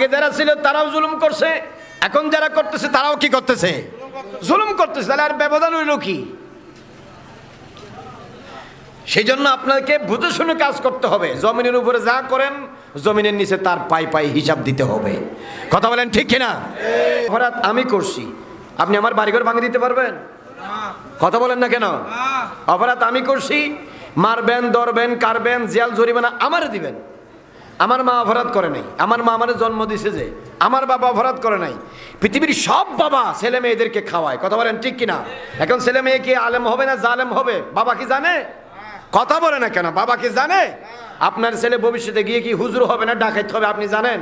আগে যারা ছিল তারাও জুলুম করছে এখন যারা করতেছে তারাও কি করতেছে? জুলুম করতেছে তাহলে আর ব্যবধান হইল কি? সেই জন্য আপনাকে বুঝে শুনে কাজ করতে হবে। জমিনের উপরে যা করেন জমিনের নিচে তার পাই পাই হিসাব দিতে হবে। কথা বলেন ঠিক কিনা? অপরাধ আমি করছি। আপনি আমার বাড়িঘর ভাঙে দিতে পারবেন? কথা বলেন না কেন? অপরাধ আমি করছি। মারবেন দরবেন কারবেন জেল জরিমানা আমারে দিবেন। আমার মা অপরাধ করে নাই। আমার মা আমার জন্ম দিছে যে। আমার বাবা অপরাধ করে নাই। পৃথিবীর সব বাবা ছেলে মেয়েদেরকে খাওয়ায়। কথা বলেন ঠিক কিনা? এখন ছেলে মেয়ে কি আলেম হবে না জালেম হবে? বাবা কি জানে? কথা বলে না কেন? বাবা কি জানে? আপনার ছেলে ভবিষ্যতে গিয়ে কি হুজুর হবে না ডাকাইত হবে, আপনি জানেন?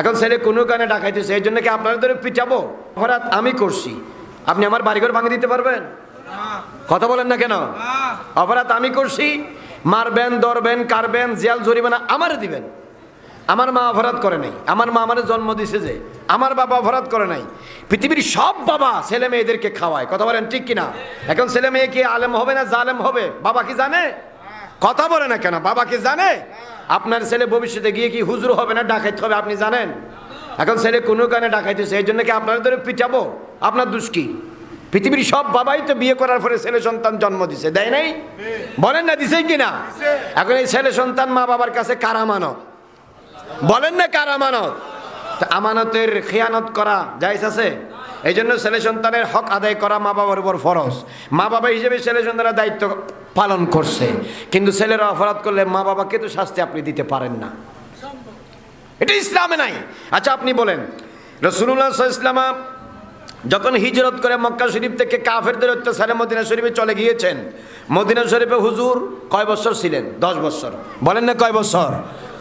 এখন ছেলে কোনো কারণে ডাকাইতেছে, এই জন্য কি আপনার ধরে পিটাবো? অপরাধ আমি করছি। আপনি আমার বাড়িঘর ভাঙে দিতে পারবেন? কথা বলেন না কেন? অপরাধ আমি করছি। মারবেন দরবেন কারবেন জেল, জরিমানা আমারে দিবেন। আমার মা অপরাধ করে নাই। আমার মা আমার জন্ম দিছে যে। আমার বাবা অপরাধ করে নাই। পৃথিবীর সব বাবা ছেলে মেয়েদেরকে খাওয়ায়। কথা বলেন ঠিক কিনা? এখন ছেলে মেয়ে কি আলেম হবে না জালেম হবে? বাবা কি জানে? কথা বলে না কেন? বাবা কি জানে? আপনার ছেলে ভবিষ্যতে গিয়ে কি হুজুর হবে না ডাকাইতে হবে আপনি জানেন? এখন ছেলে কোনো কারণে ডাকাইতেছে এই জন্য কি আপনার ধরে পিটাবো? আপনার দুষ কি? পৃথিবীর সব বাবাই তো বিয়ে করার পরে ছেলে সন্তান জন্ম দিছে। দেয় নাই? বলেন না দিছে কিনা? এখন এই ছেলে সন্তান মা বাবার কাছে কারামানত বলেন না কার আমানত? আমানতের খেয়ানত করা যাইস আছে? এই জন্য ছেলে সন্তানের হক আদায় করা মা বাবার উপর ফরজ। মা বাবা হিসেবে ছেলে সন্তানের দায়িত্ব পালন করছে। কিন্তু ছেলেরা অপরাধ করলে মা বাবাকে তো শাস্তি আপনি দিতে পারেন না। এটা ইসলামে নাই। আচ্ছা আপনি বলেন রসুল্লাহ ইসলামা যখন হিজরত করে মক্কা শরীফ থেকে কাফেরদের অত্যাচারে মদিনা শরীফে চলে গিয়েছেন, মদিনা শরীফে হুজুর কয় বছর ছিলেন? দশ বছর। বলেন না কয় বছর?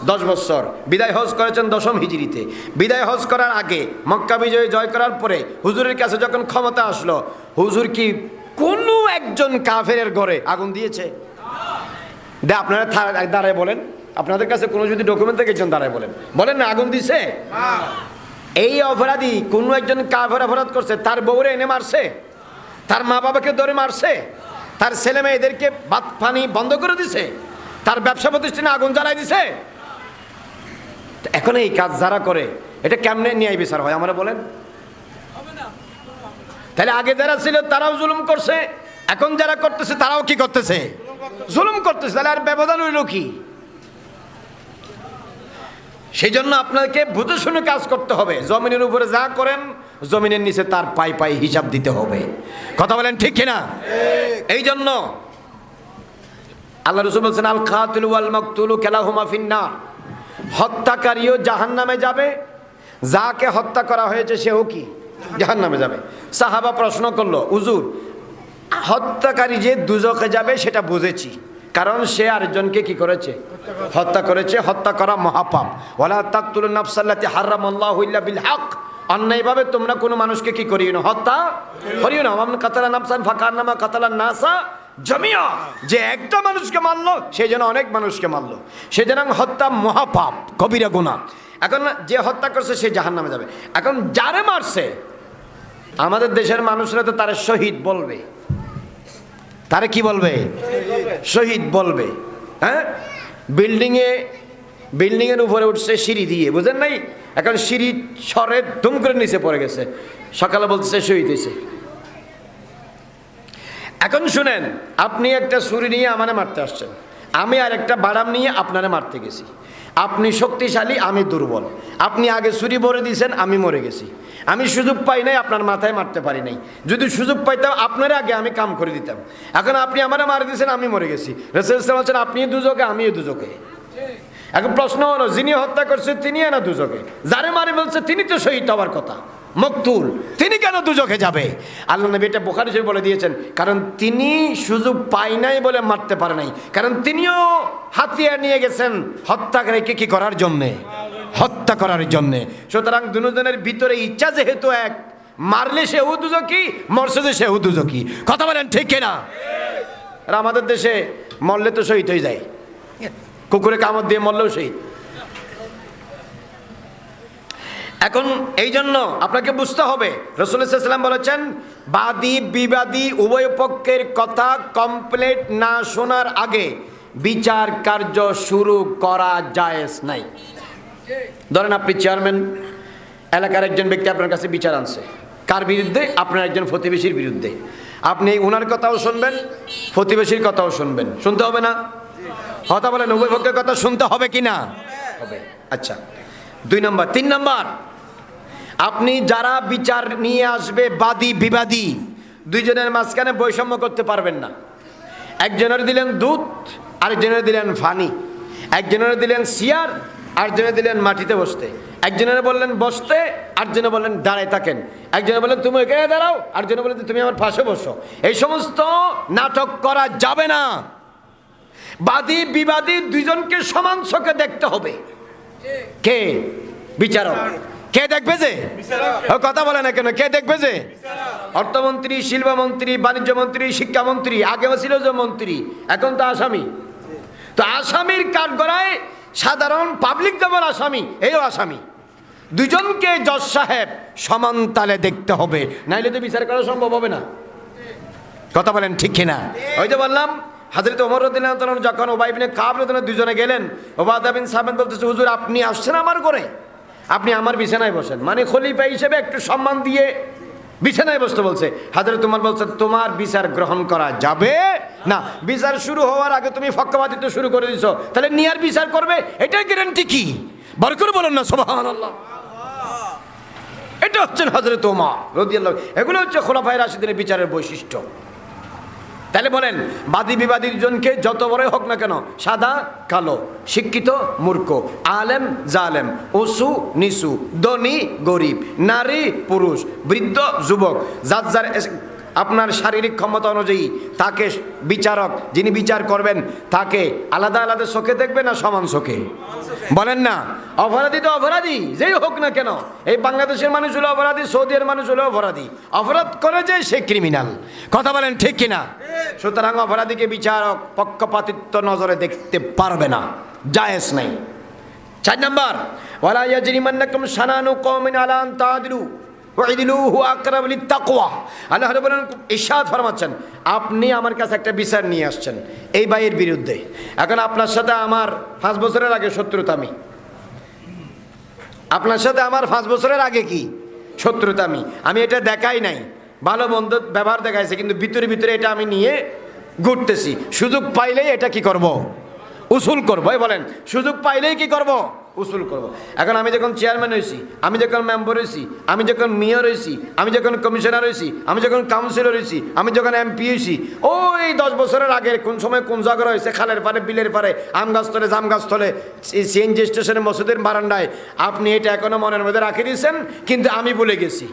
দশ বছর। বিদায় হজ করেছেন দশম হিজড়িতে। বিদায় হজ করার আগে মক্কা বিজয় জয় করার পরে হুজুরের কাছে যখন ক্ষমতা আসলো, হুজুর কি কোনো একজন কাফের ঘরে আগুন দিয়েছে? দে, আপনারা দাঁড়ায় বলেন। আপনাদের কাছে কোনো যদি ডকুমেন্ট একজন দাঁড়ায় বলেন। বলেন না, আগুন দিছে? এই অপরাধী কোনো একজন কাফের অপরাধ করছে? তার বউরে এনে মারছে? তার মা বাবাকে ধরে মারছে? তার ছেলে মেয়েদেরকে ভাত পানি বন্ধ করে দিছে? তার ব্যবসা প্রতিষ্ঠানে আগুন জ্বালাই দিছে? এখন এই কাজ যারা করে এটা কেমনে ন্যায় বিচার হয় আমরা বলেন। তাহলে আগে যারা ছিল তারাও জুলুম করছে। এখন যারা করতেছে তারাও কি করতেছে? জুলুম করতেছে। তাহলে আর ব্যবধান হইল কি? সেই জন্য আপনাকে বুঝে শুনে কাজ করতে হবে। জমিনের উপরে যা করেন জমিনের নিচে তার পাই পাই হিসাব দিতে হবে। কথা বলেন ঠিক কিনা? এই জন্য আল্লাহ রসুল বলছেন আল খাতুল ওয়াল মকতুলু কেলাহুমা ফিন্না হত্যাকারীও জাহান নামে যাবে। যাকে হত্যা করা হয়েছে, সেও কি? জাহান নামে যাবে। সাহাবা প্রশ্ন করল উজুর হত্যাকারী যে দুজকে যাবে, সেটা বুঝেছি। কারণ সে আরেকজনকে কি করেছে? হত্যা করেছে, হত্যা করা মহাপাপ। ওলা তাকতুল নাফসাল্লাতি হারামাল্লাহু ইল্লা বিল হক। অন্যায়ভাবে তোমরা কোনো মানুষকে কি করিও না? হত্যা করিও না। কাতালা নাফসান ফাকার নামা কাতালা নাসা জমিয়া, যে একটা মানুষকে মারলো, সে যেন অনেক মানুষকে মারলো। সে যেন হত্যা মহাপাপ, কবিরা গুণা। এখন যে হত্যা করছে, সে জাহান নামে যাবে। এখন যারে মারছে, আমাদের দেশের মানুষরা তো তারা শহীদ বলবে। তারা কি বলবে? শহীদ বলবে। হ্যাঁ? বিল্ডিংয়ে, বিল্ডিংয়ের উপরে উঠছে সিঁড়ি দিয়ে, বুঝেন নাই? এখন সিঁড়ি সরে ধুম করে নিচে পড়ে গেছে। সকালে বলতেছে শহীদ হয়েছে। এখন শুনেন, আপনি একটা ছুরি নিয়ে আমারে মারতে আসছেন। আমি আর একটা বাড়াম নিয়ে আপনারে মারতে গেছি। আপনি শক্তিশালী, আমি দুর্বল। আপনি আগে ছুরি ভরে দিয়েছেন, আমি মরে গেছি। আমি সুযোগ পাই নাই, আপনার মাথায় মারতে পারি নাই। যদি সুযোগ পাইতাম, আপনার আগে আমি কাম করে দিতাম। এখন আপনি আমারে মারে দিয়েছেন, আমি মরে গেছি। রসুল ইসলাম বলছেন আপনি দুজকে, আমিও দুজকে। এখন প্রশ্ন হলো, যিনি হত্যা করছে তিনি না দুজকে? যারে মারে বলছে, তিনি তো শহীদ হওয়ার কথা। মকতুল। তিনি কেন দুজকে যাবে? আল্লাহ নবী এটা বোখারি শরীফ বলে দিয়েছেন, কারণ তিনি সুযোগ পাই নাই বলে মারতে পারে নাই। কারণ তিনিও হাতিয়ার নিয়ে গেছেন হত্যাকারীকে কি করার জন্যে? হত্যা করার জন্যে। সুতরাং দুজনের ভিতরে ইচ্ছা যেহেতু এক, মারলে সেও দুজকি মরছে যে সেও দুজকি। কথা বলেন ঠিক কিনা? আর আমাদের দেশে মরলে তো শহীদ হয়ে যায়। কুকুরে কামড় দিয়ে মরলেও শহীদ। এখন এই জন্য আপনাকে বুঝতে হবে। রসুলাম বলেছেন, বাদী, বিবাদী উভয় পক্ষের কথা কমপ্লিট না শোনার আগে বিচার কার্য শুরু করা জায়েজ নাই। ধরেন আপনি চেয়ারম্যান, এলাকার একজন ব্যক্তি আপনার কাছে বিচার আনছে। কার বিরুদ্ধে? আপনার একজন প্রতিবেশীর বিরুদ্ধে। আপনি ওনার কথাও শুনবেন, প্রতিবেশীর কথাও শুনবেন। শুনতে হবে না? কথা বলেন, উভয় পক্ষের কথা শুনতে হবে কি না হবে। আচ্ছা। দুই নম্বর। তিন নম্বর, আপনি যারা বিচার নিয়ে আসবে বাদী, বিবাদী, দুইজনের মাঝখানে বৈষম্য করতে পারবেন না। একজনের দিলেন দুধ, আরেকজনের দিলেন ফানি। একজনের দিলেন সিয়ার আরেকজনে দিলেন মাটিতে বসতে। একজনের বললেন বসতে আরেকজনে বললেন দাঁড়ায় থাকেন। একজনে বললেন, তুমি এখানে দাঁড়াও। আরেকজনে বললেন, তুমি আমার পাশে বসো। এই সমস্ত নাটক করা যাবে না। বাদী, বিবাদী দুজনকে সমান চোখে দেখতে হবে। কে? বিচারক। কে দেখবে যে? ও, কথা বলে না কেন? কে দেখবে যে? অর্থমন্ত্রী শিল্পমন্ত্রী বাণিজ্য মন্ত্রী শিক্ষামন্ত্রী আগেও ছিল যে মন্ত্রী এখন তো আসামি। তো আসামির কাঠগড়ায় সাধারণ পাবলিক যেমন আসামি এও আসামি। দুজনকে জজ সাহেব সমান তালে দেখতে হবে। নাইলে তো বিচার করা সম্ভব হবে না। কথা বলেন ঠিক কিনা? ওই যে বললাম হাজরত ওমর রদিন যখন ওবাইবিনে কাব রদিন দুজনে গেলেন ওবাদা বিন সাহেব বলতেছে, হুজুর, আপনি আসছেন আমার করে আপনি আমার বিছানায় বসেন। মানে খলিফা হিসেবে একটু সম্মান দিয়ে বিছানায় বসতে বলছে। হাজরত তোমার বলছে, তোমার বিচার গ্রহণ করা যাবে? না, বিচার শুরু হওয়ার আগে তুমি ফক্কবাদিত্ব শুরু করে দিছো। তাহলে নিয়ার বিচার করবে এটার গ্যারান্টি কি? বার করে বলেন না, সুবহানাল্লাহ। এটা হচ্ছেন হজরত ওমা রদিয়াল্লাহ, এগুলো হচ্ছে খোলাফায় রাশিদের বিচারের বৈশিষ্ট্য। তাহলে বলেন, বাদী বিবাদীর জনকে যত বড়ই হোক না কেন, সাদা, কালো, শিক্ষিত, মূর্খ, আলেম, জালেম ওসু নিসু ধনী, গরিব, নারী, পুরুষ, বৃদ্ধ, যুবক, যার যার আপনার শারীরিক ক্ষমতা অনুযায়ী তাকে বিচারক, যিনি বিচার করবেন, তাকে আলাদা আলাদা চোখে দেখবে না সমান চোখে? বলেন না। অপরাধী তো অপরাধী, যেই হোক না কেন। এই বাংলাদেশের মানুষ হলো অপরাধী সৌদির মানুষ হলো অপরাধী। অপরাধ করে যে সে ক্রিমিনাল কথা বলেন ঠিক কিনা? সুতরাং অপরাধীকে বিচারক পক্ষপাতিত্ব নজরে দেখতে পারবে না। জায়েজ নাই। চার নাম্বার, ওয়ালা ইয়াজরিমান্নাকুম শানানু কওমিন আলা আন তাদিলু ফরমাচ্ছেন, আপনি আমার কাছে একটা বিচার নিয়ে আসছেন এই ভাইয়ের বিরুদ্ধে। এখন আপনার সাথে আমার পাঁচ বছরের আগে শত্রুতা আমি। আপনার সাথে আমার পাঁচ বছরের আগে কি শত্রুতা আমি? আমি এটা দেখাই নাই। ভালো মন্দ ব্যবহার দেখাইছে, কিন্তু ভিতরে ভিতরে এটা আমি নিয়ে ঘুরতেছি। সুযোগ পাইলেই এটা কি করব? উসুল করব। বলেন, সুযোগ পাইলেই কি করব? উসুল করব। এখন আমি যখন চেয়ারম্যান হয়েছি আমি যখন মেম্বার হয়েছি আমি যখন মেয়র হয়েছি আমি যখন কমিশনার হয়েছি আমি যখন কাউন্সিলর হয়েছি আমি যখন এমপি হয়েছি ওই দশ বছরের আগে কোন সময় কোন জায়গা হয়েছে খালের পারে বিলের পারে আম গাছতলে জাম গাছতলে সিএনজি স্টেশনে মসজিদের বারান্দায়, আপনি এটা এখনও মনের মধ্যে রাখে দিয়েছেন? কিন্তু আমি বলে গেছি।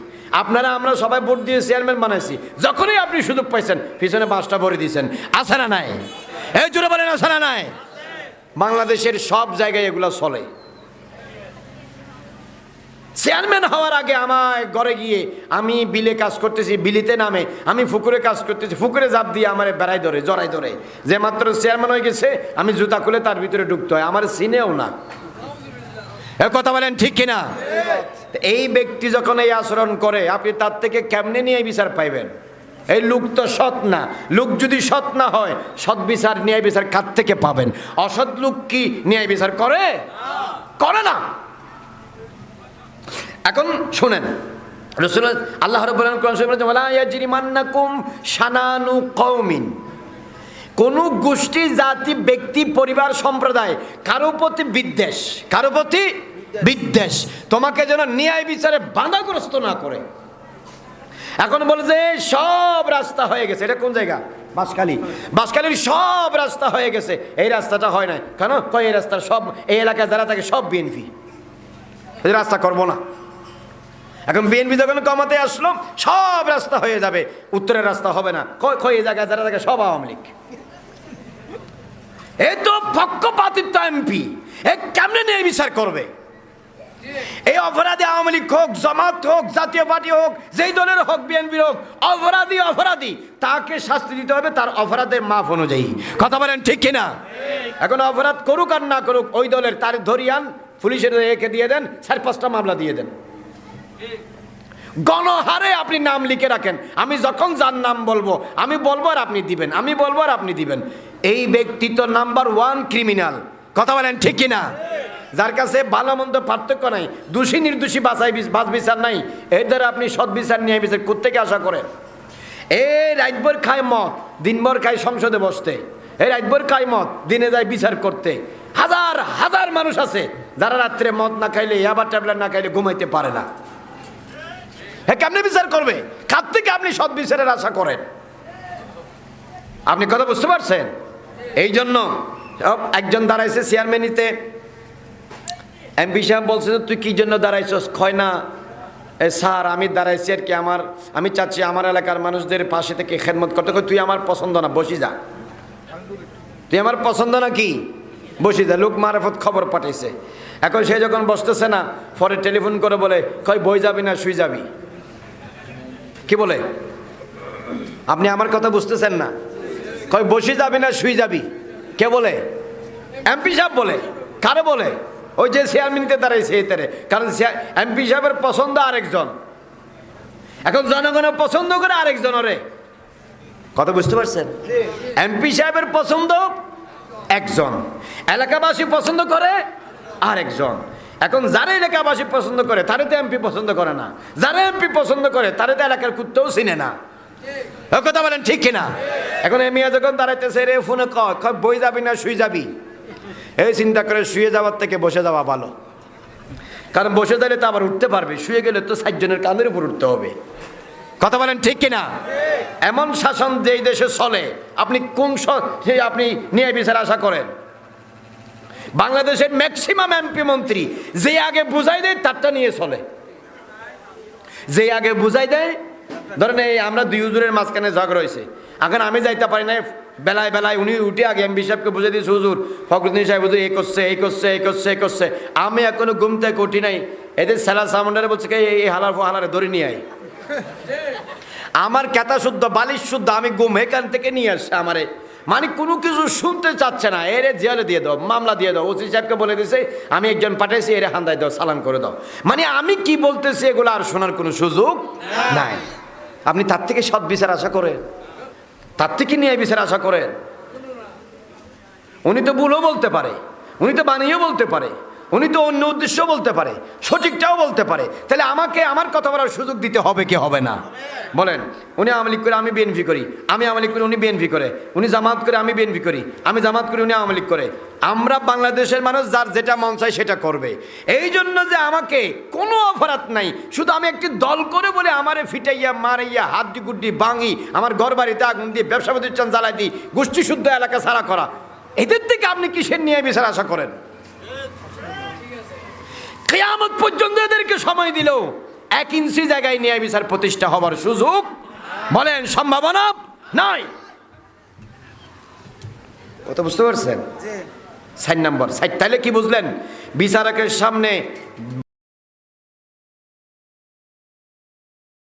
আপনারা, আমরা সবাই ভোট দিয়ে চেয়ারম্যান বানাইছি। যখনই আপনি সুযোগ পাইছেন, পিছনে বাসটা ভরে দিয়েছেন। আছে না নাই? এই জোরে বলেন, আছে না নাই? বাংলাদেশের সব জায়গায় এগুলো চলে। চেয়ারম্যান হওয়ার আগে আমায় ঘরে গিয়ে আমি বিলে কাজ করতেছি, বিলিতে নামে, আমি ফুকুরে কাজ করতেছি, ফুকুরে জাপ দিয়ে আমার বেড়াই ধরে জড়াই ধরে। যে মাত্র চেয়ারম্যান হয়ে গেছে, আমি জুতা খুলে তার ভিতরে ঢুকতে হয়, আমার সিনেও না। কথা বলেন ঠিক কিনা? এই ব্যক্তি যখন এই আচরণ করে, আপনি তার থেকে কেমনে নিয়ে বিচার পাইবেন? এই লোক তো সৎ না। লোক যদি সৎ না হয়, সৎ বিচার, ন্যায় বিচার কার থেকে পাবেন? অসৎ লোক কি ন্যায় বিচার করে? করে না। এখন শুনেন রসুল আল্লাহ কওমিন। কোন গোষ্ঠী, জাতি, ব্যক্তি, পরিবার, সম্প্রদায় কারও প্রতি বিদ্বেষ, কারও প্রতি বিদ্বেষ, তোমাকে যেন ন্যায় বিচারে বাধাগ্রস্ত না করে। এখন বলে যে, সব রাস্তা হয়ে গেছে। এটা কোন জায়গা? বাসখালী বাসখালীর সব রাস্তা হয়ে গেছে। এই রাস্তাটা হয় না কেন? কয় এই রাস্তা সব, এই এলাকায় যারা থাকে সব বিএনপি। রাস্তা করব না। এখন বিএনপি যখন কমাতে আসলো, সব রাস্তা হয়ে যাবে। উত্তরের রাস্তা হবে না। কয় কয় এই জায়গায় যারা থাকে, সব আওয়ামী লীগ। এ তো পক্ষপাতিত্ব এমপি। এ কেমনে নিয়ে বিচার করবে? এই অপরাধী আওয়ামী লীগ হোক, জামাত হোক, জাতীয় পার্টি হোক, যেই দলের হোক বিএনপি হোক, অপরাধী অপরাধী, তাকে শাস্তি দিতে হবে তার অপরাধের মাপ অনুযায়ী। কথা বলেন ঠিক কিনা এখন অপরাধ করুক আর না করুক, ওই দলের তার ধরিয়ান পুলিশের একে দিয়ে দেন, চার পাঁচটা মামলা দিয়ে দেন। গণহারে আপনি নাম লিখে রাখেন। আমি যখন যার নাম বলব, আমি বলব আর আপনি দিবেন, আমি বলব আর আপনি দিবেন। এই ব্যক্তি তো নাম্বার ওয়ান ক্রিমিনাল। কথা বলেন ঠিক কিনা? যার কাছে ভালো মন্দ পার্থক্য নাই, দোষী নির্দোষী বিচ- বাছ বিচার নাই, এর দ্বারা আপনি সৎ বিচার নিয়ে বিচার কোথেকে আশা করেন এই রাতভর খায় মত দিনভর খায় সংসদে বসতে। এই রাতভর খায় মত দিনে যায় বিচার করতে। হাজার হাজার মানুষ আছে যারা রাত্রে মদ না খাইলে ইয়াবার ট্যাবলেট না খাইলে ঘুমাইতে পারে না। হ্যাঁ কেমনি বিচার করবে? কার থেকে আপনি সৎ বিচারের আশা করেন? আপনি কথা বুঝতে পারছেন? এই জন্য একজন দাঁড়াইছে চেয়ারম্যানিতে এমপি সাহেব বলছে তুই কি জন্য দাঁড়াইছস? কয় না স্যার, আমি দাঁড়াইছি আর কি আমার, আমি চাচ্ছি আমার এলাকার মানুষদের পাশে থেকে খেদমত করতে। তুই আমার পছন্দ না, বসি যা। তুই আমার পছন্দ না কি? বসি যা, লোক মারফত খবর পাঠাইছে। এখন সে যখন বসতেছে না, পরে টেলিফোন করে বলে কই বই যাবি না, শুই যাবি? কি বলে? আপনি আমার কথা বুঝতেছেন না। কই বসে যাবি না শুয়ে যাবি? কে বলে? এমপি সাহেব বলে। কারে বলে? ওই যে চেয়ারম্যানকে দাঁড়াইছে এটারে কারণ এমপি সাহেবের পছন্দ আরেকজন। এখন জনগণের পছন্দ করে আরেকজন রে কথা বুঝতে পারছেন? এমপি সাহেবের পছন্দ একজন। এলাকাবাসী পছন্দ করে আরেকজন। এখন যারা এলাকাবাসী পছন্দ করে, তারে তো এমপি পছন্দ করে না। যারা এমপি পছন্দ করে, তারে তো এলাকার কুত্তেও চিনে না। কথা বলেন ঠিক কিনা? এখন এই যখন দাঁড়াইতেছে রে ফোনে কয় বই যাবি না শুয়ে যাবি? এই চিন্তা করে শুয়ে যাওয়ার থেকে বসে যাওয়া ভালো। কারণ বসে দাঁড়িয়ে তো আবার উঠতে পারবে, শুয়ে গেলে তো ষাটজনের কাঁধের উপর উঠতে হবে। কথা বলেন ঠিক কিনা? এমন শাসন যেই দেশে চলে, আপনি কোন আপনি ন্যায় বিচার আশা করেন? বাংলাদেশের ম্যাক্সিমাম এমপি মন্ত্রী যে আগে বুঝাই দেয় তারটা নিয়ে চলে। যে আগে বুঝাই দেয় ধরেন এই আমরা দুই হুজুরের মাঝখানে ঝগড়া হয়েছে এখন আমি যাইতে পারি না বেলায় বেলায় উনি উঠে আগে এমপি সাহেবকে বুঝে দিয়েছে হুজুর ফখরুদ্দিন সাহেব হুজুর এই করছে এই করছে এই করছে এই করছে। আমি এখনও ঘুম থেকে উঠি নাই। এদের স্যালা সামন্ডারে বলছে কি, এই হালার হালারে ধরে নিয়ে আয়। আমার কেতা শুদ্ধ বালিশ শুদ্ধ আমি গুম এখান থেকে নিয়ে আসছে আমারে। মানে কোনো কিছু শুনতে চাচ্ছে না। এরে জেলে দিয়ে দাও, মামলা দিয়ে দাও, ওসি সাহেবকে বলে দিছে, আমি একজন পাঠাইছি, এরে হান্দায় দাও, সালাম করে দাও। মানে আমি কি বলতেছি, এগুলো আর শোনার কোনো সুযোগ নাই। আপনি তার থেকে সব বিচার আশা করেন? তার থেকে নিয়ে বিচার আশা করেন? উনি তো ভুলও বলতে পারে, উনি তো বানিয়েও বলতে পারে। উনি তো অন্য উদ্দেশ্য বলতে পারে, সঠিকটাও বলতে পারে। তাহলে আমাকে আমার কথা বলার সুযোগ দিতে হবে কি হবে না? বলেন, উনি আওয়ামী লীগ করে আমি বিএনপি করি, আমি আওয়ামী লীগ করি উনি বিএনপি করে, উনি জামাত করে আমি বিএনপি করি, আমি জামাত করি উনি আওয়ামী লীগ করে। আমরা বাংলাদেশের মানুষ যার যেটা মন চায় সেটা করবে। এই জন্য যে আমাকে কোনো অপরাধ নাই, শুধু আমি একটি দল করে বলে আমারে ফিটাইয়া, মারাইয়া হাড্ডি গুড্ডি ভাঙি আমার ঘর বাড়িতে আগুন দিয়ে ব্যবসা প্রতিষ্ঠান জ্বালাই দিই গোষ্ঠী শুদ্ধ এলাকা সারা করা। এদের থেকে আপনি কিসের নিয়ে বিচার আশা করেন? কেয়ামত পর্যন্ত এদেরকে সময় দিল এক ইঞ্চি জায়গায় নিয়ে বিচার প্রতিষ্ঠা হবার সুযোগ বলেন সম্ভাবনা নাই। কত বুঝতে পারছেন? চার নম্বর। সাইট তাহলে কি বুঝলেন? বিচারকের সামনে